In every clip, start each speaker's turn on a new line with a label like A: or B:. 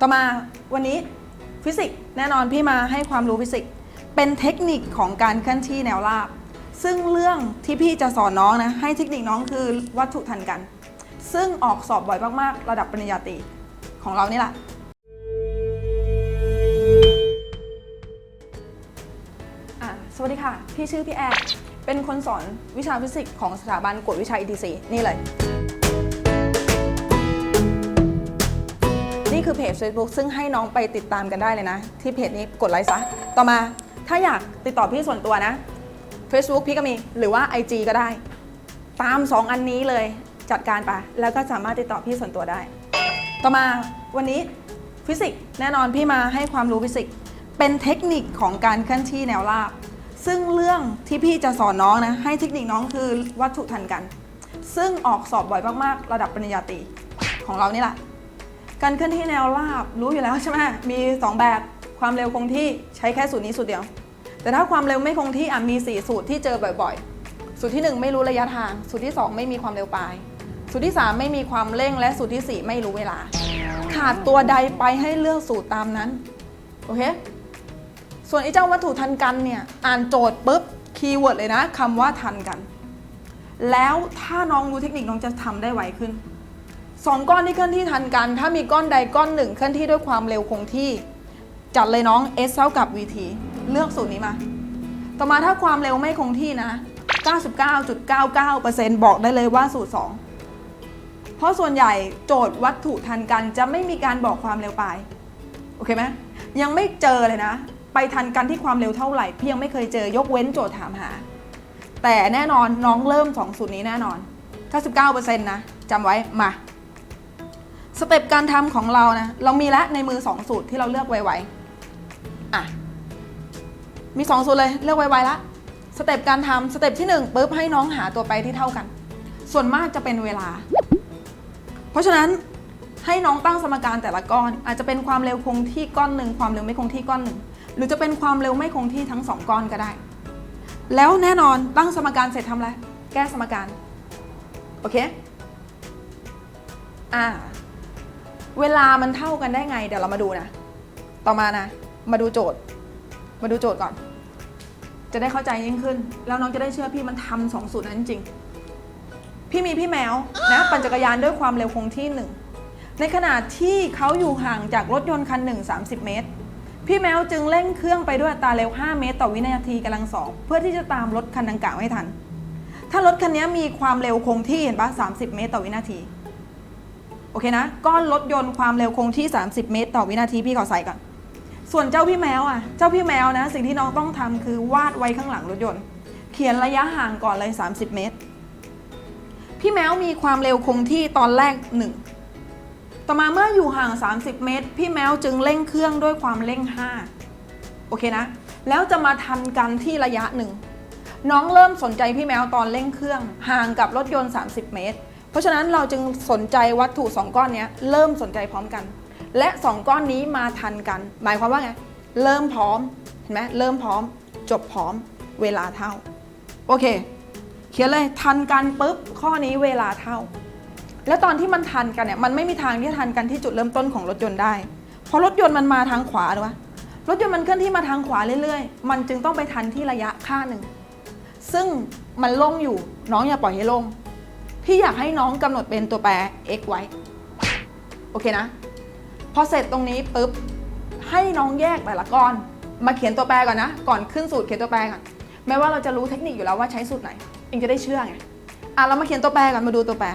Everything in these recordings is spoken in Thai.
A: ต่อมาวันนี้ฟิสิกส์แน่นอนพี่มาให้ความรู้ฟิสิกส์เป็นเทคนิคของการเคลื่อนที่แนวราบ ซึ่งเรื่องที่พี่จะสอนน้องนะให้เทคนิคน้องคือวัตถุทันกัน ซึ่งออกสอบบ่อยมากๆ ระดับปริญญาตรีของเรานี่แหละสวัสดีค่ะ พี่ชื่อพี่แอดเป็นคนสอนวิชาฟิสิกส์ของสถาบันกวดวิชา ETC นี่เลย คือเพจ Facebook ซึ่งให้น้องไปติดตามกันได้เลยนะ ที่เพจนี้กดไลค์ซะ ต่อมาถ้าอยากติดต่อพี่ส่วนตัวนะ Facebook พี่ก็มีหรือว่า IG ก็ได้ ตาม 2 อันนี้เลยจัดการไปแล้วก็สามารถติดต่อพี่ส่วนตัวได้ ต่อมาวันนี้ฟิสิกส์แน่นอนพี่มาให้ความรู้ฟิสิกส์เป็นเทคนิคของการเคลื่อนที่แนวราบ ซึ่งเรื่องที่พี่จะสอนน้องนะให้เทคนิคน้องคือวัตถุทันกัน ซึ่งออกสอบบ่อยมากๆ ระดับปริญญาตรีของเรานี่แหละ การเคลื่อนที่แนวราบรู้อยู่แล้วใช่ไหมมี 2 แบบความเร็วคงที่ใช้แค่สูตรนี้สูตรเดียว แต่ถ้าความเร็วไม่คงที่อะมี 4 สูตรที่เจอบ่อยๆ สูตรที่ 1 ไม่รู้ระยะทาง สูตรที่ 2 ไม่มีความเร็วปลาย สูตรที่ 3 ไม่มีความเร่งและสูตรทีสี่4 ไม่รู้เวลา ขาดตัวใดไปให้เลือกสูตรตามนั้นโอเคส่วนไอ้เจ้าวัตถุทันกันเนี่ยอ่านโจทย์ปุ๊บคีย์เวิร์ดเลยนะคำว่าทันกัน แล้วถ้าน้องรู้เทคนิคน้องจะทำได้ไวขึ้น สองก้อนที่เคลื่อนที่ทันกัน ถ้ามีก้อนใดก้อนหนึ่งเคลื่อนที่ด้วยความเร็วคงที่จัดเลยน้อง s เท่ากับ vt เลือกสูตรนี้มา ต่อมาถ้าความเร็วไม่คงที่นะ 99.99%บอกได้เลยว่าสูตร 2 เพราะส่วนใหญ่โจทย์วัตถุทันกันจะไม่มีการบอกความเร็วปลายโอเคไหมยังไม่เจอเลยนะ ไปทันกันที่ความเร็วเท่าไหร่พี่ยังไม่เคยเจอยกเว้นโจทย์ถามหา แต่แน่นอนน้องเริ่ม2สูตรนี้แน่นอน 99%นะจำไว้มา สเต็ปการทำของเรานะเรามีแล้วในมือ 2 สูตรที่เราเลือกไวๆอะมี 2 สูตรเลยเลือกไวๆละสเต็ปการทำสเต็ปที่1ปุ๊บให้น้องหาตัวไปที่เท่ากัน ส่วนมากจะเป็นเวลา เพราะฉะนั้นให้น้องตั้งสมการแต่ละก้อน อาจจะเป็นความเร็วคงที่ก้อนหนึ่งความเร็วไม่คงที่ก้อนหนึ่งหรือจะเป็นความเร็วไม่คงที่ทั้งสองก้อนก็ได้ แล้วแน่นอนตั้งสมการเสร็จทำอะไรแก้สมการโอเคอ่า เวลามันเท่ากันได้ไง เดี๋ยวเรามาดูนะ ต่อมานะ มาดูโจทย์ มาดูโจทย์ก่อน จะได้เข้าใจยิ่งขึ้น แล้วน้องจะได้เชื่อพี่มันทำสองสูตรนั้นจริง พี่มีพี่แมวนะปั่นจักรยานด้วยความเร็วคงที่หนึ่ง ในขณะที่เขาอยู่ห่างจากรถยนต์คันหนึ่ง30 เมตร พี่แมวจึงเร่งเครื่องไปด้วยอัตราเร็ว 5 เมตร ต่อวินาทีกำลังสองเพื่อที่จะตามรถคันดังกล่าวให้ทัน ถ้ารถคันนี้มีความเร็วคงที่เห็นปะ30 เมตร ต่อวินาที โอเคนะก้อนรถยนต์ความเร็วคงที่ 30 เมตร ต่อวินาทีพี่ขอใส่ก่อนส่วนเจ้าพี่แมวอะ เจ้าพี่แมวนะ สิ่งที่น้องต้องทำคือวาดไว้ข้างหลังรถยนต์ เขียนระยะห่างก่อนเลย 30 เมตร พี่แมวมีความเร็วคงที่ตอนแรก1ต่อมาเมื่ออยู่ห่าง 30 เมตร พี่แมวจึงเร่งเครื่องด้วยความเร่ง 5 โอเคนะ แล้วจะมาทันกันที่ระยะหนึ่งน้องเริ่มสนใจพี่แมวตอนเร่งเครื่อง ห่างกับรถยนต์ 30 เมตร เพราะฉะนั้นเราจึงสนใจวัตถุ 2 ก้อนนี้เริ่มสนใจพร้อมกัน และ 2 ก้อนนี้มาทันกัน หมายความว่าไง เริ่มพร้อมเห็นไหมเริ่มพร้อม จบพร้อมเวลาเท่า โอเค เขียนเลยทันกันปุ๊บข้อนี้เวลาเท่า แล้วตอนที่มันทันกันเนี่ยมันไม่มีทางที่จะทันกันที่จุดเริ่มต้นของรถยนต์ได้ เพราะรถยนต์มันมาทางขวาถูกปะรถยนต์มันเคลื่อนที่มาทางขวาเรื่อยๆ มันจึงต้องไปทันที่ระยะค่าหนึ่ง ซึ่งมันโล่งอยู่น้องอย่าปล่อยให้โล่ง พี่อยากให้น้องกำหนดเป็นตัวแปร x ไว้ โอเคนะ พอเสร็จตรงนี้ปุ๊บ ให้น้องแยกแต่ละก้อน มาเขียนตัวแปรก่อนนะ ก่อนขึ้นสูตรเขียนตัวแปรก่อน แม้ว่าเราจะรู้เทคนิคอยู่แล้วว่าใช้สูตรไหน เองจะได้เชื่อไง อะเรามาเขียนตัวแปรก่อน มาดูตัวแปร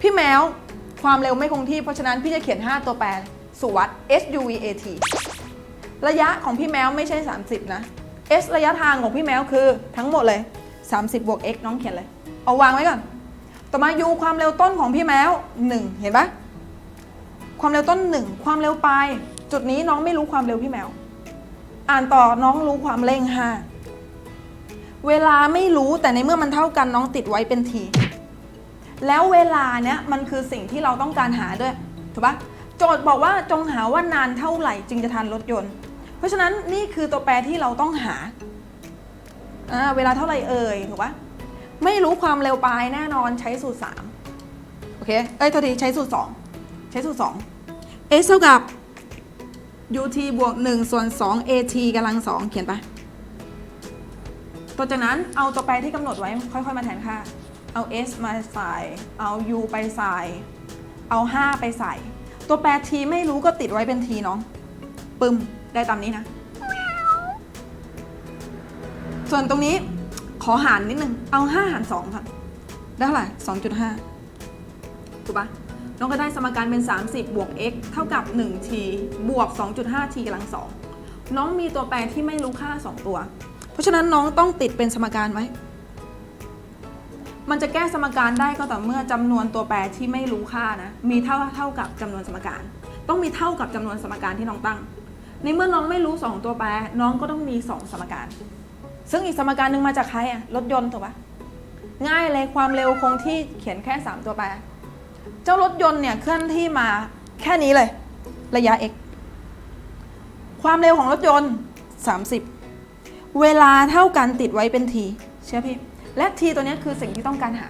A: พี่แมวความเร็วไม่คงที่ เพราะฉะนั้นพี่จะเขียน 5 ตัวแปร สุวัต S U V A T ระยะของพี่แมวไม่ใช่ 30 นะ S ระยะทางของพี่แมวคือทั้งหมดเลย 30 บวก x น้องเขียนเลย เอาวางไว้ก่อน ต่อมา u ความเร็วต้นของพี่แมว1 เห็นปะความเร็วต้น 1 ความเร็วปลาย จุดนี้น้องไม่รู้ความเร็วพี่แมว อ่านต่อน้องรู้ความเร่ง 5 เวลาไม่รู้แต่ในเมื่อมันเท่ากันน้องติดไว้เป็นทีแล้วเวลาเนี้ยมันคือสิ่งที่เราต้องการหาด้วยถูกปะโจทย์บอกว่าจงหาว่านานเท่าไหร่จึงจะทันรถยนต์ เพราะฉะนั้นนี่คือตัวแปรที่เราต้องหาเวลาเท่าไหร่เอ่ยถูกปะ ไม่รู้ความเร็วปลายแน่นอนใช้สูตร3โอเค เอ้ยโทษทีใช้สูตร2ใช้สูตร2 s เท่ากับ ut บวก1ส่วน2 at กำลัง2เขียนไปะต่อจากนั้นเอาตัวแปรที่กำหนดไว้ค่อยๆ มาแทนค่า เอา s มาใส่ เอา u ไปใส่ เอา 5 ไปใส่ ตัวแปร t ไม่รู้ก็ติดไว้เป็น t น้อง ปึ้ม ได้ตามนี้นะ ส่วนตรงนี้ ขอหารนิดนึง เอา5หาร2ค่ะ ได้เท่าไหร่2.5ถูกปะน้องก็ได้สมการเป็น 30 บวก x เท่ากับ 1t บวก 2.5t กำลัง2น้องมีตัวแปรที่ไม่รู้ค่า 2 ตัว เพราะฉะนั้นน้องต้องติดเป็นสมการไว้ มันจะแก้สมการได้ก็ต่อเมื่อจำนวนตัวแปรที่ไม่รู้ค่านะ มีเท่าเท่ากับจำนวนสมการ ต้องมีเท่ากับจำนวนสมการที่น้องตั้ง ในเมื่อน้องไม่รู้ 2 ตัวแปร น้องก็ต้องมี 2 สมการ ซึ่งอีกสมการหนึ่งมาจากใครอะรถยนต์ถูกปะง่ายเลยความเร็วคงที่เขียนแค่ 3 ตัวแปร เจ้ารถยนต์เนี่ยเคลื่อนที่มาแค่นี้เลย ระยะ x ความเร็วของรถยนต์ 30 เวลาเท่ากันติดไว้เป็น t เชื่อพี่ และ t ตัวนี้คือสิ่งที่ต้องการหา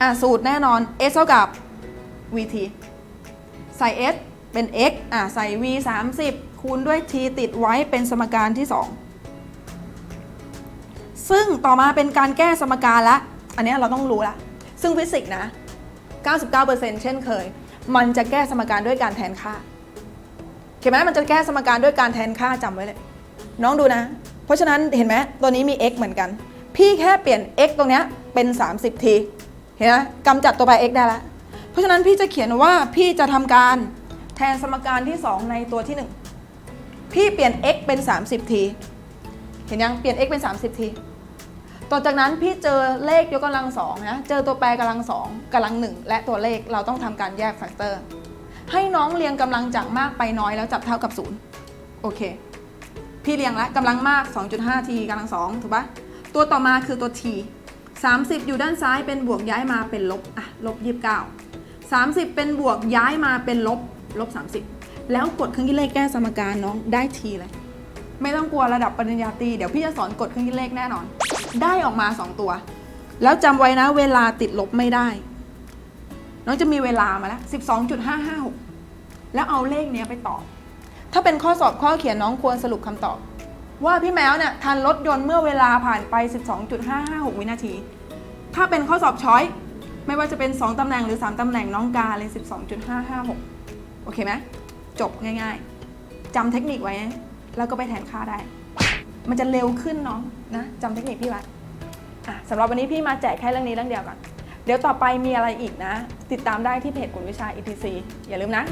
A: อะสูตรแน่นอน s เท่ากับ vt ใส่ s เป็น x อะใส่ v 30 คูณด้วย t ติดไว้เป็นสมการที่ 2 ซึ่งต่อมาเป็นการแก้สมการละ อันนี้เราต้องรู้ละ ซึ่งฟิสิกส์นะ 99%เช่นเคย มันจะแก้สมการด้วยการแทนค่าเห็นไหมมันจะแก้สมการด้วยการแทนค่าจำไว้เลย น้องดูนะ เพราะฉะนั้นเห็นไหมตัวนี้มี x เหมือนกัน พี่แค่เปลี่ยน x ตรงเนี้ยเป็น 30 ที เห็นไหมกำจัดตัวแปร x ได้แล้วเพราะฉะนั้นพี่จะเขียนว่าพี่จะทำการแทนสมการที่ 2 ในตัวที่ 1 พี่เปลี่ยน x เป็น 30 ที เห็นยังเปลี่ยน x เป็น 30 ทีต่อจากนั้นพี่เจอเลขยกกำลังสองนะเจอตัวแปรกำลังสองกำลังหนึ่งและตัวเลขเราต้องทำการแยกแฟกเตอร์ให้น้องเรียงกำลังจากมากไปน้อยแล้วจับเท่ากับศูนย์โอเค พี่เรียงแล้วกำลังมาก 2.5 t กำลังสองถูกปะตัวต่อมาคือตัว t 30 อยู่ด้านซ้ายเป็นบวกย้ายมาเป็นลบอะลบ29 30 เป็นบวกย้ายมาเป็นลบลบ30 แล้วกดเครื่องคิดเลขแก้สมการน้องได้ t เลย ไม่ต้องกลัวระดับปริญญาตรีเดี๋ยวพี่จะสอนกดเครื่องคิดเลขแน่นอน ได้ออกมา 2 ตัว แล้วจำไว้นะเวลาติดลบไม่ได้ น้องจะมีเวลามาแล้ว 12.556 แล้วเอาเลขเนี้ยไปตอบ ถ้าเป็นข้อสอบข้อเขียนน้องควรสรุปคำตอบ ว่าพี่แมวเนี่ยทันรถยนต์เมื่อเวลาผ่านไป 12.556 วินาที ถ้าเป็นข้อสอบช้อยไม่ว่าจะเป็น 2ตำแหน่งหรือ 3ตำแหน่งน้องกาเลย 12.556 โอเคไหมจบง่ายๆจำเทคนิคไว้นะ แล้วก็ไปแทนค่าได้ มันจะเร็วขึ้นเนาะนะจำเทคนิคพี่ไว้อะสำหรับวันนี้พี่มาแจกแค่เรื่องนี้เรื่องเดียวก่อน เดี๋ยวต่อไปมีอะไรอีกนะ ติดตามได้ที่เพจกุลวิชา ETC อย่าลืมนะ